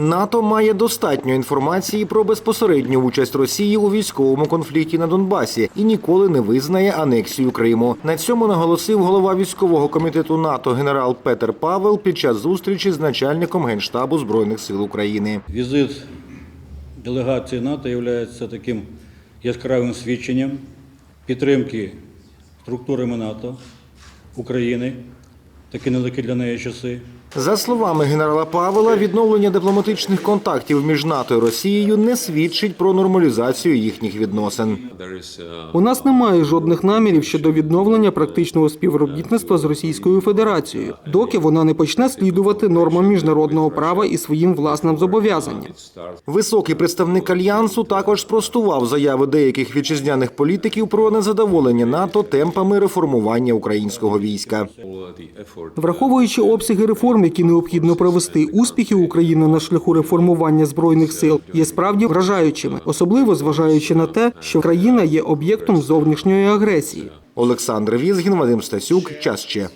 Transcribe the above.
НАТО має достатньо інформації про безпосередню участь Росії у військовому конфлікті на Донбасі і ніколи не визнає анексію Криму. На цьому наголосив голова військового комітету НАТО генерал Петер Павел під час зустрічі з начальником генштабу збройних сил України. Візит делегації НАТО є таким яскравим свідченням підтримки структурами НАТО України, такі нелегкі для неї часи. За словами генерала Павела, відновлення дипломатичних контактів між НАТО і Росією не свідчить про нормалізацію їхніх відносин. У нас немає жодних намірів щодо відновлення практичного співробітництва з Російською Федерацією, доки вона не почне слідувати нормам міжнародного права і своїм власним зобов'язанням. Високий представник альянсу також спростував заяви деяких вітчизняних політиків про незадоволення НАТО темпами реформування українського війська. Враховуючи обсяги реформ, які необхідно провести, успіхи України на шляху реформування збройних сил є справді вражаючими, особливо зважаючи на те, що країна є об'єктом зовнішньої агресії. Олександр Візгін, Вадим Стасюк, час ще.